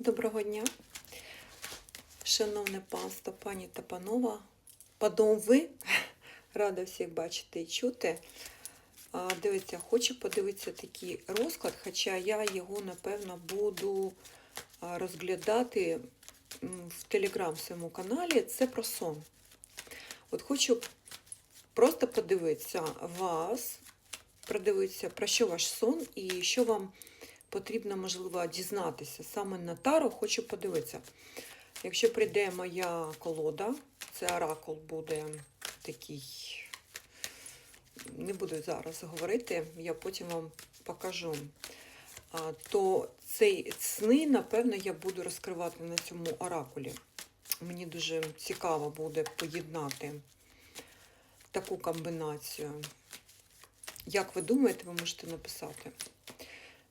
Доброго дня, шановне панство, пані та панова, панови, рада всіх бачити і чути. А, Дивіться, хочу подивитися такий розклад, хоча я його, напевно, буду розглядати в телеграм своєму каналі. Це про сон. От хочу просто подивитися вас, продивитися, про що ваш сон і що вам потрібно, можливо, дізнатися. Саме на тару хочу подивитися. Якщо прийде моя колода, це оракул буде такий. Не буду зараз говорити, я потім вам покажу. То цей сни, напевно, я буду розкривати на цьому оракулі. Мені дуже цікаво буде поєднати таку комбінацію. Як ви думаєте, ви можете написати?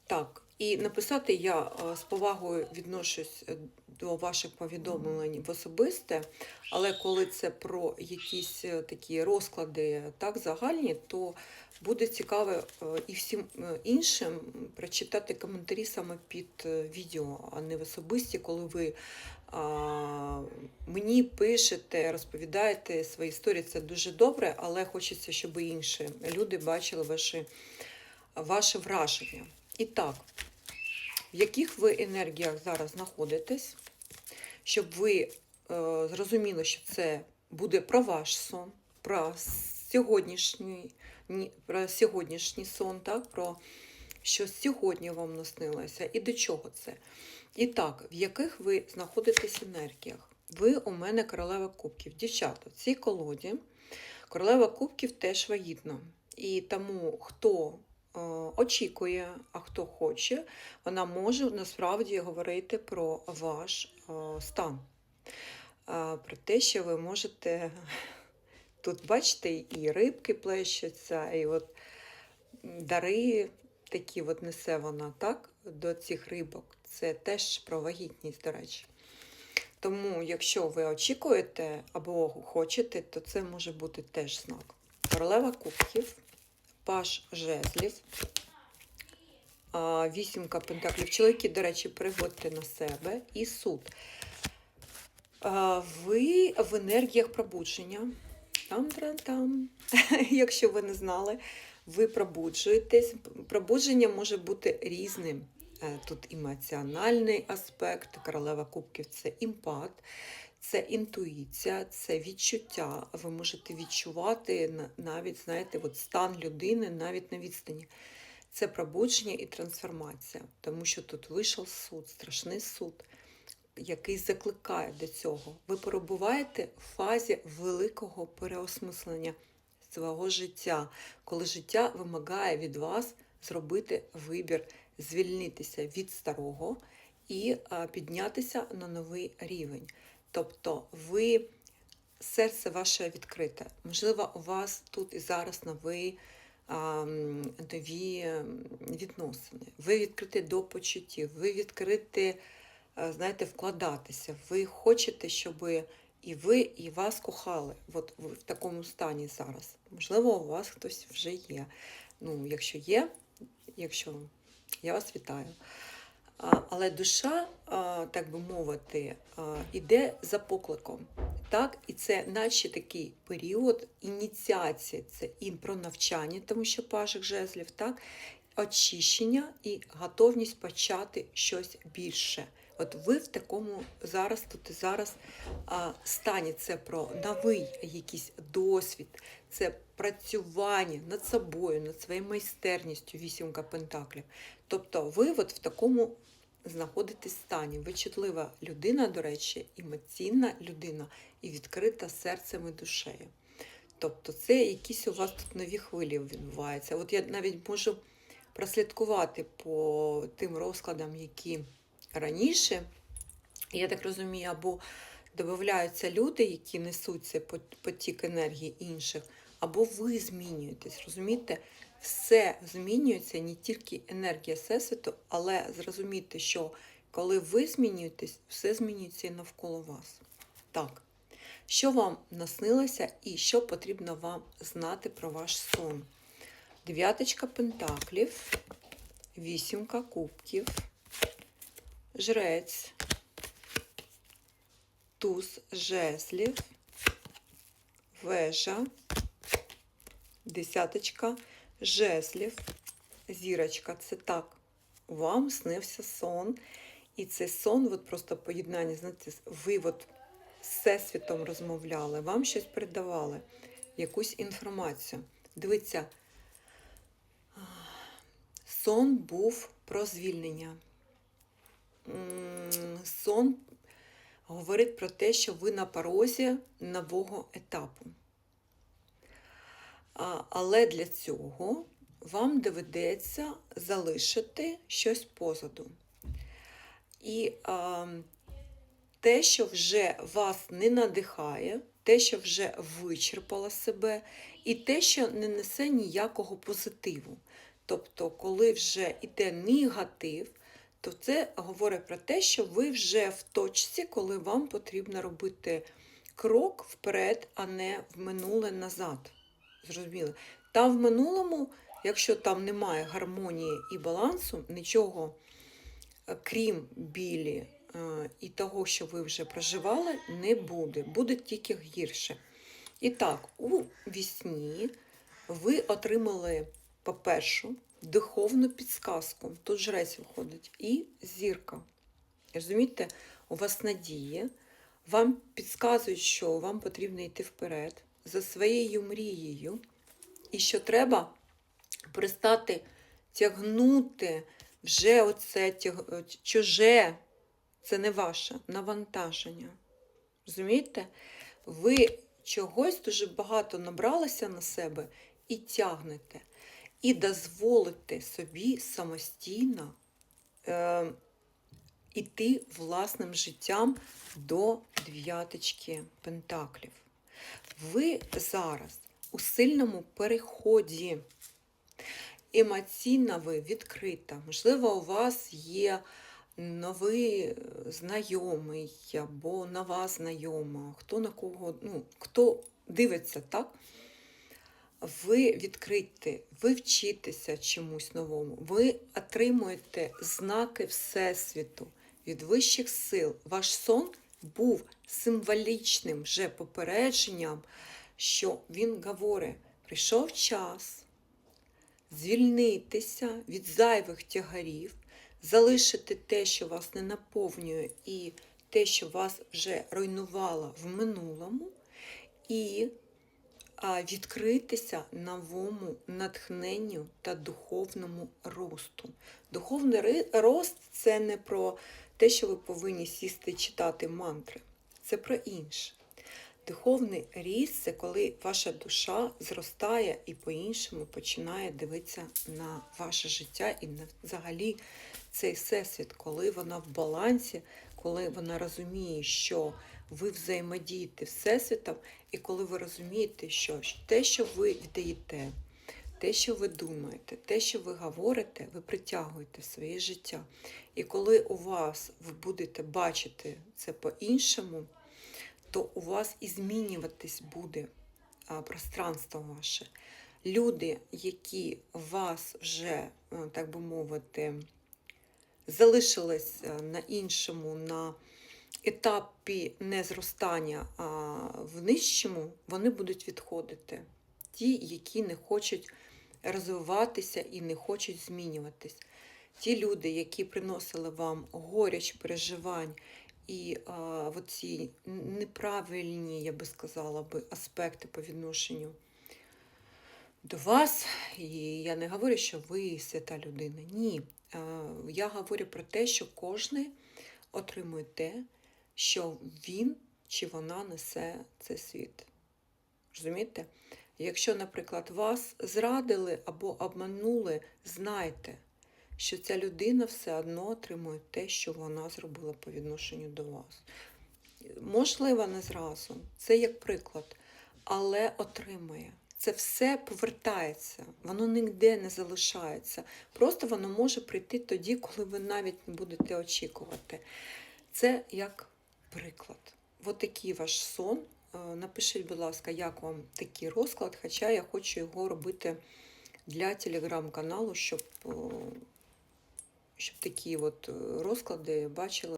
Так, і написати я е, з повагою відношусь е, до ваших повідомлень в особисте, але коли це про якісь е, такі розклади так загальні, то буде цікаво і всім іншим прочитати коментарі саме під відео, а не в особисті, коли ви а, мені пишете, розповідаєте свої історії. Це дуже добре, але хочеться, щоб інші люди бачили ваші, ваше враження. І так, в яких ви енергіях зараз знаходитесь, щоб ви е, зрозуміли, що це буде про ваш сон, про сьогоднішній, про сьогоднішній сон, так, про що сьогодні вам наснилося і до чого це. І так, в яких ви знаходитесь енергіях? Ви у мене королева кубків. Дівчата, в цій колоді королева кубків теж вагітна. І тому хто очікує, а хто хоче, вона може насправді говорити про ваш е, стан. Е, Про те, що ви можете тут, бачите, і рибки плещуться, і от дари такі от несе вона, так, до цих рибок. Це теж про вагітність, до речі. Тому, якщо ви очікуєте або хочете, то це може бути теж знак. Королева кубків, паш жезлів, вісімка пентаклів. Чоловіки, до речі, приводьте на себе і суд. Ви в енергіях пробудження. Там-трам-там. Якщо ви не знали, ви пробуджуєтесь. Пробудження може бути різним. Е, Тут емоціональний аспект, королева кубків це імпат, це інтуїція, це відчуття. Ви можете відчувати навіть, знаєте, от стан людини навіть на відстані. Це пробудження і трансформація, тому що тут вийшов суд, страшний суд, який закликає до цього. Ви перебуваєте в фазі великого переосмислення свого життя, коли життя вимагає від вас зробити вибір, звільнитися від старого і піднятися на новий рівень. Тобто ви серце ваше відкрите. Можливо, у вас тут і зараз новий а, нові відносини. Ви відкриті до почуттів, ви відкриті, е, знаєте, вкладатися. Ви хочете, щоб і ви, і вас кохали. От в такому стані зараз. Можливо, у вас хтось вже є. Ну, якщо є, якщо я вас вітаю. А, Але душа, так би мовити, іде за покликом. Так, і це наче такий період ініціації, це і про навчання, тому що пажик жезлів, так, очищення і готовність почати щось більше. От ви в такому зараз, тут і зараз а, стані це про новий якийсь досвід, це працювання над собою, над своєю майстерністю, вісімка пентаклів. Тобто ви от в такому знаходитесь стані. Ви чутлива людина, до речі, емоційна людина і відкрита серцем і душею. Тобто це якісь у вас тут нові хвилі відбуваються. От я навіть можу прослідкувати по тим розкладам, які раніше, я так розумію, або додаються люди, які несуть цей потік енергії інших, або ви змінюєтесь. Розумієте? Все змінюється, не тільки енергія Всесвіту, але зрозуміти, що коли ви змінюєтесь, все змінюється і навколо вас. Так. Що вам наснилося і що потрібно вам знати про ваш сон? Дев'яточка пентаклів, вісімка кубків, жрець, туз жезлів, вежа, десяточка жезлів, зірочка. Це так. Вам снився сон. І цей сон, от просто поєднання, знаєте, ви от всесвітом розмовляли, вам щось передавали, якусь інформацію. Дивіться, сон був про звільнення. Сон говорить про те, що ви на порозі нового етапу. Але для цього вам доведеться залишити щось позаду. І а, те, що вже вас не надихає, те, що вже вичерпало себе, і те, що не несе ніякого позитиву. Тобто, коли вже йде негатив, то це говорить про те, що ви вже в точці, коли вам потрібно робити крок вперед, а не в минуле назад. Зрозуміли? Там в минулому, якщо там немає гармонії і балансу, нічого е, крім білі е, і того, що ви вже проживали, не буде. Буде тільки гірше. І так, у вісні ви отримали, по-перше, духовну підсказку. Тут жрець виходить, і зірка. Розумієте, у вас надія, вам підказують, що вам потрібно йти вперед за своєю мрією, і що треба перестати тягнути вже оце чуже, це не ваше навантаження. Розумієте? Ви чогось дуже багато набралися на себе і тягнете. І дозволите собі самостійно е, іти власним життям до дев'яточки пентаклів. Ви зараз у сильному переході. Емоційно ви відкрита. Можливо, у вас є новий е, знайомий або нова знайома, хто на кого, ну, хто дивиться, так? Ви відкриті, ви вчитеся чомусь новому, ви отримуєте знаки Всесвіту від вищих сил. Ваш сон був символічним вже попередженням, що він говорить: прийшов час звільнитися від зайвих тягарів, залишити те, що вас не наповнює, і те, що вас вже руйнувало в минулому, і відкритися новому натхненню та духовному росту. Духовний рост це не про те, що ви повинні сісти читати мантри, це про інше. Духовний ріст це коли ваша душа зростає і по-іншому починає дивитися на ваше життя і на взагалі цей всесвіт, коли вона в балансі, коли вона розуміє, що ви взаємодієте всесвітом, і коли ви розумієте, що те, що ви віддаєте, те, що ви думаєте, те, що ви говорите, ви притягуєте в своє життя. І коли у вас ви будете бачити це по-іншому, то у вас і змінюватись буде пространство ваше. Люди, які вас вже, е, так би мовити, залишились е, на іншому, на етапі не зростання, а в нижчому, вони будуть відходити. Ті, які не хочуть розвиватися і не хочуть змінюватись. Ті люди, які приносили вам горіч переживань і а, ці неправильні, я би сказала би, аспекти по відношенню до вас. І я не говорю, що ви свята людина. Ні. А, Я говорю про те, що кожен отримує те, що він чи вона несе цей світ. Розумієте? Якщо, наприклад, вас зрадили або обманули, знайте, що ця людина все одно отримує те, що вона зробила по відношенню до вас. Можливо, не зразу, це як приклад, але отримує. Це все повертається, воно ніде не залишається. Просто воно може прийти тоді, коли ви навіть не будете очікувати. Це як приклад. От такий ваш сон. Е, Напишіть, будь ласка, як вам такий розклад, хоча я хочу його робити для телеграм-каналу, щоб, е, щоб такі от е, розклади бачили